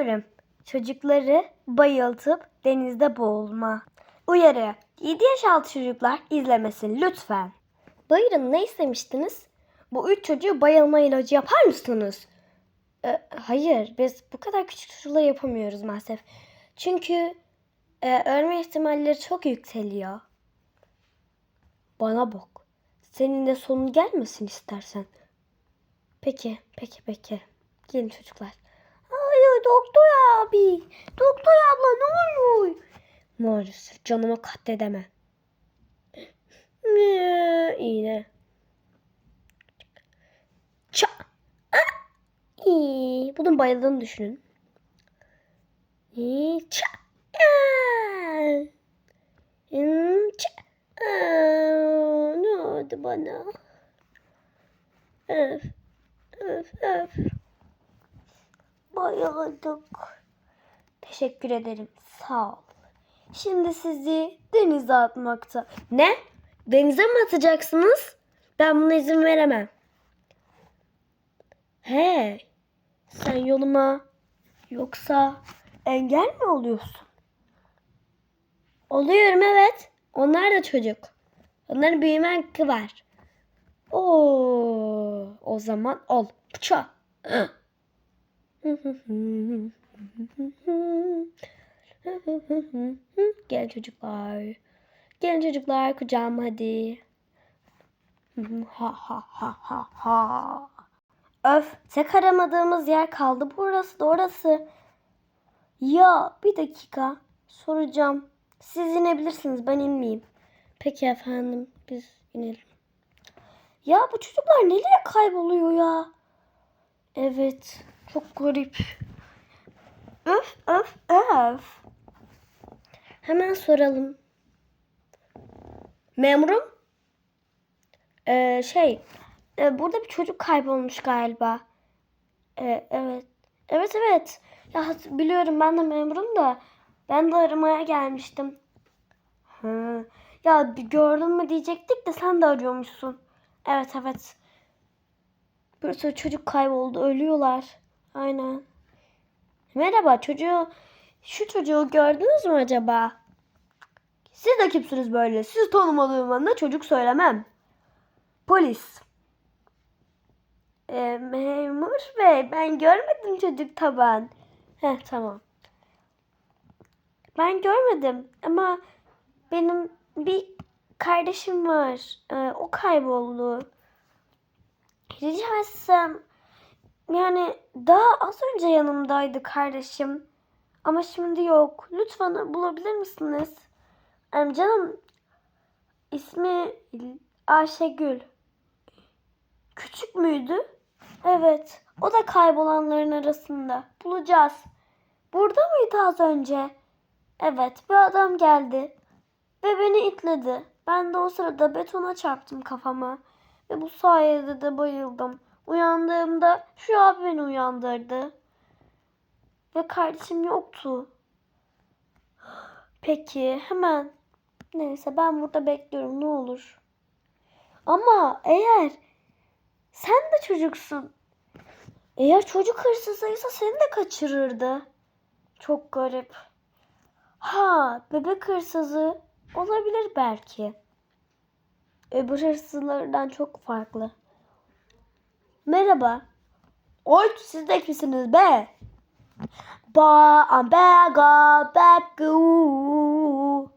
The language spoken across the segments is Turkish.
bölüm. Çocukları bayıltıp denizde boğulma. Uyarı. 7 yaş altı çocuklar izlemesin lütfen. Buyurun ne istemiştiniz? Bu üç çocuğu bayılma ilacı yapar mısınız? E, hayır biz bu kadar küçük çocuklar yapamıyoruz maalesef. Çünkü e, ölme ihtimalleri çok yükseliyor. Bana bak. Senin de sonun gelmesin istersen. Peki, peki, peki. Gelin çocuklar. Doktor abi. Doktor abla ne olur. Maalesef canımı katledeme. Ee, İğne. Ça. Ah! İyi. Bunun bayıldığını düşünün. Ça. Ah! Hmm, ça. Ne oldu bana? Öf. Öf öf. Bayıldık. Teşekkür ederim. Sağ ol. Şimdi sizi denize atmakta. Ne? Denize mi atacaksınız? Ben buna izin veremem. He. Sen yoluma yoksa engel mi oluyorsun? Oluyorum evet. Onlar da çocuk. Onların büyüme hakkı var. Oo, o zaman ol. Pça. Gel çocuklar. Gelin çocuklar kucağıma hadi. Ha ha ha ha ha. Öf, tek aramadığımız yer kaldı. Burası da orası. Ya bir dakika soracağım. Siz inebilirsiniz ben inmeyeyim. Peki efendim biz inelim. Ya bu çocuklar nereye kayboluyor ya? Evet çok garip. Öf öf öf. Hemen soralım. Memurum? Ee, şey e, burada bir çocuk kaybolmuş galiba. Ee, evet. Evet evet. Ya biliyorum ben de memurum da ben de aramaya gelmiştim. Ha. Ya gördün mü diyecektik de sen de arıyormuşsun. Evet evet. Sürü çocuk kayboldu. Ölüyorlar. Aynen. Merhaba çocuğu. Şu çocuğu gördünüz mü acaba? Siz de kimsiniz böyle? Siz tanımadığım anda çocuk söylemem. Polis. Ee, memur bey ben görmedim çocuk taban. Heh tamam. Ben görmedim ama benim bir kardeşim var. Ee, o kayboldu. Rica etsem yani daha az önce yanımdaydı kardeşim. Ama şimdi yok. Lütfen bulabilir misiniz? Em, canım ismi Ayşegül. Küçük müydü? Evet. O da kaybolanların arasında. Bulacağız. Burada mıydı az önce? Evet. Bir adam geldi. Ve beni itledi. Ben de o sırada betona çarptım kafama. Ve bu sayede de bayıldım. Uyandığımda şu abi beni uyandırdı. Ve kardeşim yoktu. Peki hemen. Neyse ben burada bekliyorum ne olur. Ama eğer sen de çocuksun. Eğer çocuk hırsızıysa seni de kaçırırdı. Çok garip. Ha bebek hırsızı olabilir belki. Öbür hırsızlardan çok farklı. Merhaba. Oy siz de kimsiniz be? Ba ambega beku.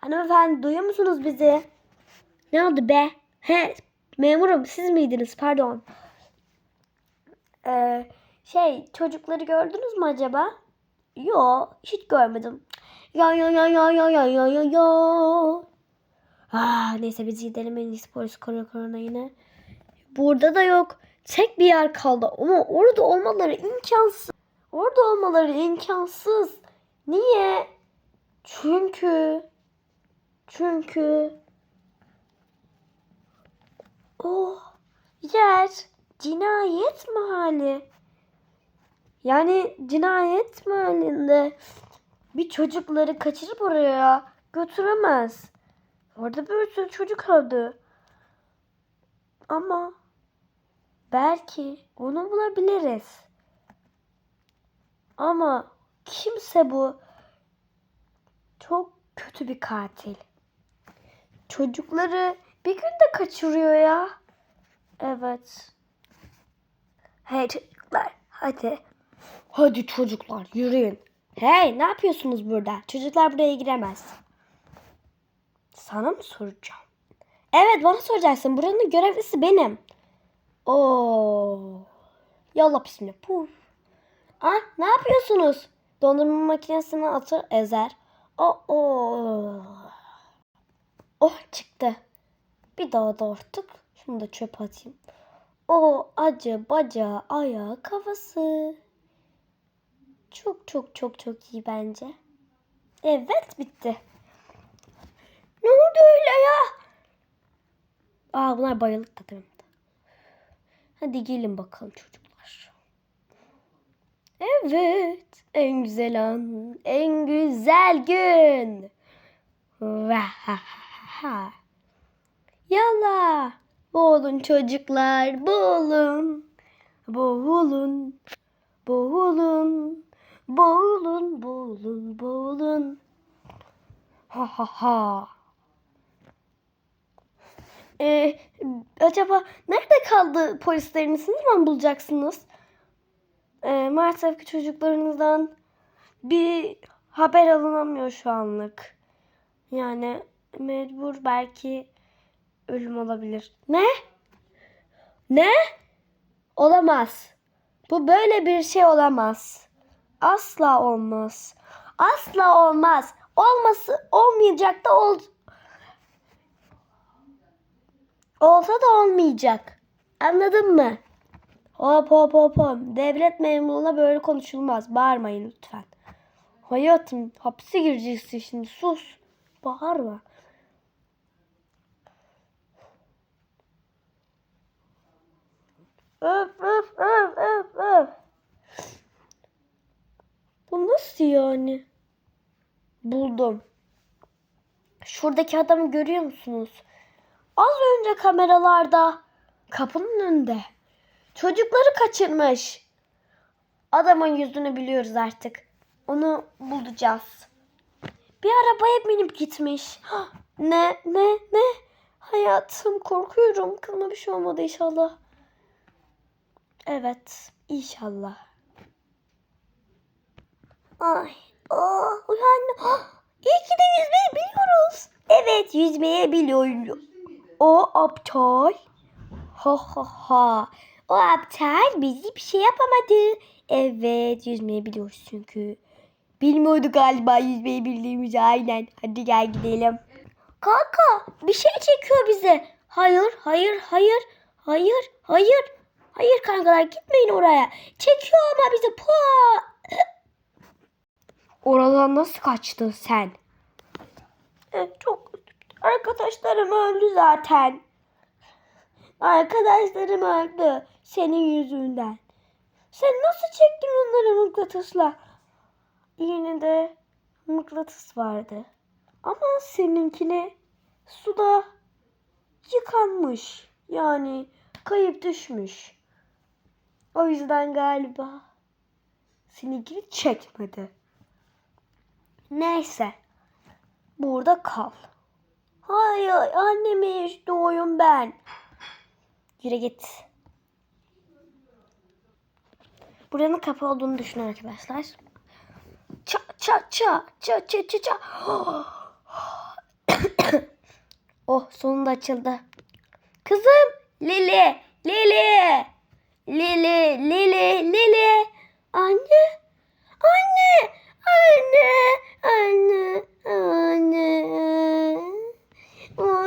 Hanımefendi duyuyor musunuz bizi? Ne oldu be? He memurum siz miydiniz pardon. Ee, şey çocukları gördünüz mü acaba? Yo hiç görmedim. Ya ya ya ya ya ya ya ya ya. Ah, neyse biz gidelim en iyisi polis korona korona yine. Burada da yok. Tek bir yer kaldı ama orada olmaları imkansız. Orada olmaları imkansız. Niye? Çünkü çünkü o yer cinayet mahalli. Yani cinayet mahallinde bir çocukları kaçırıp oraya götüremez. Orada bir sürü çocuk öldü. Ama belki onu bulabiliriz. Ama kimse bu çok kötü bir katil. Çocukları bir günde kaçırıyor ya. Evet. Hey çocuklar hadi. Hadi çocuklar yürüyün. Hey ne yapıyorsunuz burada? Çocuklar buraya giremez. Sana mı soracağım? Evet bana soracaksın. Buranın görevlisi benim. Oo. Yallah bismillah. Puf. Ah ne yapıyorsunuz? Dondurma makinesine atır ezer. Oh, oh. çıktı. Bir daha da artık. Şunu da çöpe atayım. O acı bacağı ayağı kafası. Çok çok çok çok iyi bence. Evet bitti. Ne oldu öyle ya? Aa bunlar bayılık da. Hadi gelin bakalım çocuklar. Evet. En güzel an. En güzel gün. Yallah. Boğulun çocuklar. Boğulun. Boğulun. Boğulun. Boğulun. Boğulun. Boğulun. Ha ha ha. Ee, acaba nerede kaldı polisleriniz? Ne zaman bulacaksınız? Ee, maalesef ki çocuklarınızdan bir haber alınamıyor şu anlık. Yani mecbur belki ölüm olabilir. Ne? Ne? Olamaz. Bu böyle bir şey olamaz. Asla olmaz. Asla olmaz. Olması olmayacak da ol olsa da olmayacak. Anladın mı? Hop hop hop hop. Devlet memuruna böyle konuşulmaz. Bağırmayın lütfen. Hayatım hapse gireceksin şimdi sus. Bağırma. Öf öf öf öf öf. Bu nasıl yani? Buldum. Şuradaki adamı görüyor musunuz? Az önce kameralarda kapının önünde. Çocukları kaçırmış. Adamın yüzünü biliyoruz artık. Onu bulacağız. Bir arabaya binip gitmiş. Hah, Ne ne ne? Hayatım korkuyorum. Kılma bir şey olmadı inşallah. Evet inşallah. Ay. Aa, uyandım. Ah, İyi ki de yüzmeyi biliyoruz. Evet yüzmeye biliyorum. O aptal. Ha ha ha. O aptal bizi bir şey yapamadı. Evet yüzmeyi biliyoruz çünkü. Bilmiyordu galiba yüzmeyi bildiğimizi aynen. Hadi gel gidelim. Kanka bir şey çekiyor bize. Hayır hayır hayır hayır hayır. Hayır kankalar gitmeyin oraya. Çekiyor ama bizi. Pua. Oradan nasıl kaçtın sen? Evet, çok arkadaşlarım öldü zaten. Arkadaşlarım öldü senin yüzünden. Sen nasıl çektin onları mıknatısla? Yine de mıknatıs vardı. Ama seninkine suda yıkanmış. Yani kayıp düşmüş. O yüzden galiba seninkini çekmedi. Neyse. Burada kal. Hayır annemi istiyorum ben. Yürü git. Buranın kapı olduğunu düşünün arkadaşlar. Ça ça ça ça ça ça ça. oh sonunda açıldı. Kızım Lili Lili Lili Lili Lili Anne Anne Anne Anne Anne Anne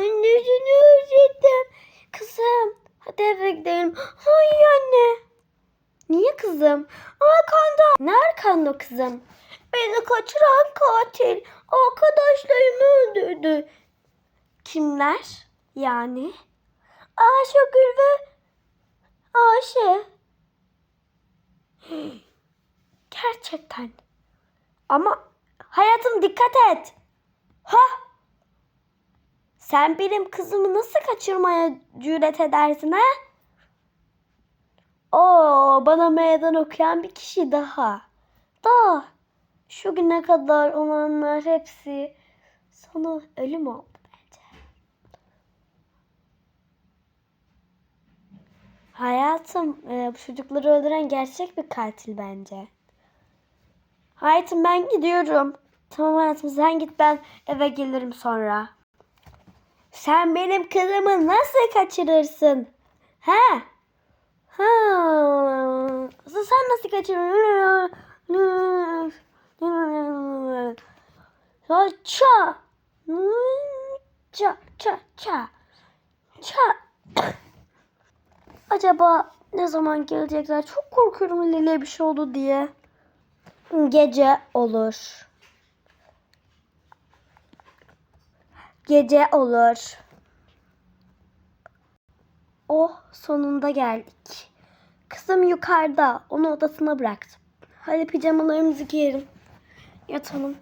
seni özledim. Kızım hadi eve gidelim. Hayır anne. Niye kızım? Arkanda. Ne arkanda kızım? Beni kaçıran katil. Arkadaşlarımı öldürdü. Kimler? Yani? Ayşegül ve Ayşe. Gerçekten. Ama hayatım dikkat et. Ha? Sen benim kızımı nasıl kaçırmaya cüret edersin ha? Oo, bana meydan okuyan bir kişi daha. da şu güne kadar olanlar hepsi sonu ölüm oldu bence. Hayatım e, bu çocukları öldüren gerçek bir katil bence. Hayatım ben gidiyorum. Tamam hayatım sen git ben eve gelirim sonra. Sen benim kızımı nasıl kaçırırsın? He? Ha. Sen nasıl kaçırırsın? Ça. Ça. Ça. Ça. Ça. Acaba ne zaman gelecekler? Çok korkuyorum Lili'ye bir şey oldu diye. Gece olur. Gece olur. Oh sonunda geldik. Kızım yukarıda. Onu odasına bıraktım. Hadi pijamalarımızı giyelim. Yatalım.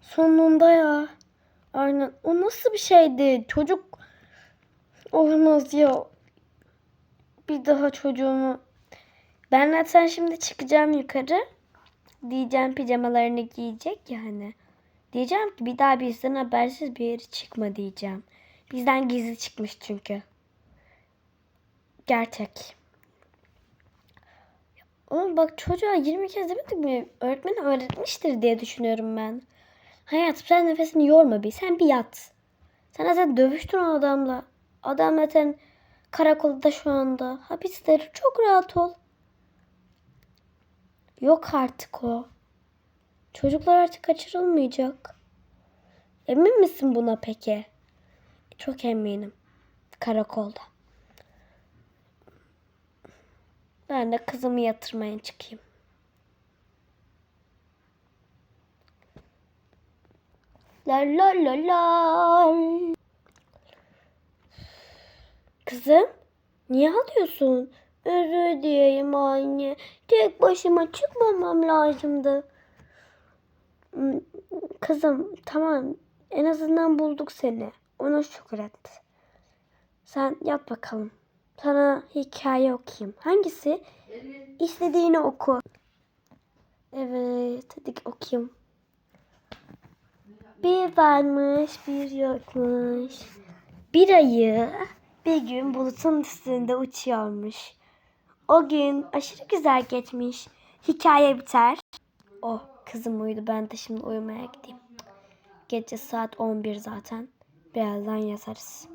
Sonunda ya. Aynen. O nasıl bir şeydi? Çocuk olmaz ya. Bir daha çocuğumu. Ben zaten şimdi çıkacağım yukarı. Diyeceğim pijamalarını giyecek ya hani. Diyeceğim ki bir daha bizden habersiz bir yere çıkma diyeceğim. Bizden gizli çıkmış çünkü. Gerçek. Ama bak çocuğa 20 kez demedik mi? Öğretmen öğretmiştir diye düşünüyorum ben. Hayatım sen nefesini yorma bir. Sen bir yat. Sen zaten dövüştün o adamla. Adam zaten karakolda şu anda. Hapiste. Çok rahat ol. Yok artık o. Çocuklar artık kaçırılmayacak. Emin misin buna peki? Çok eminim. Karakolda. Ben de kızımı yatırmaya çıkayım. La la la la. Kızım, niye ağlıyorsun? Özür dileyim anne. Tek başıma çıkmamam lazımdı. Kızım, tamam. En azından bulduk seni. Ona şükret. Sen yat bakalım. Sana hikaye okuyayım. Hangisi? İstediğini oku. Evet, hadi okuyayım. Bir varmış, bir yokmuş. Bir ayı bir gün bulutun üstünde uçuyormuş. O gün aşırı güzel geçmiş. Hikaye biter. Oh, kızım uyudu. Ben de şimdi uyumaya gideyim. Gece saat 11 zaten. Birazdan yatarız.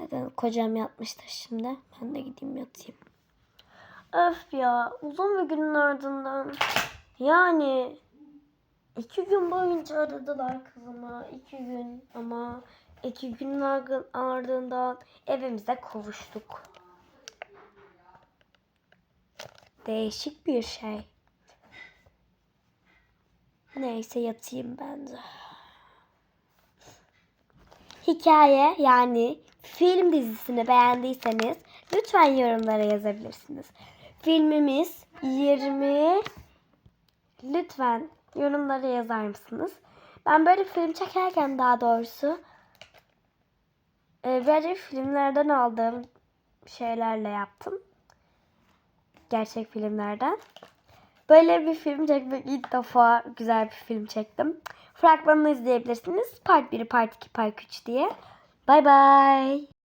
Neden kocam yatmıştır şimdi. Ben de gideyim yatayım. Öf ya uzun bir günün ardından. Yani iki gün boyunca aradılar kızımı. iki gün ama iki günün ar- ardından evimize kavuştuk. Değişik bir şey. Neyse yatayım ben de. Hikaye yani film dizisini beğendiyseniz lütfen yorumlara yazabilirsiniz. Filmimiz 20 lütfen yorumlara yazar mısınız? Ben böyle film çekerken daha doğrusu böyle filmlerden aldığım şeylerle yaptım. Gerçek filmlerden. Böyle bir film çekmek ilk defa güzel bir film çektim. Fragmanını izleyebilirsiniz. Part 1, Part 2, Part 3 diye. Bay bay.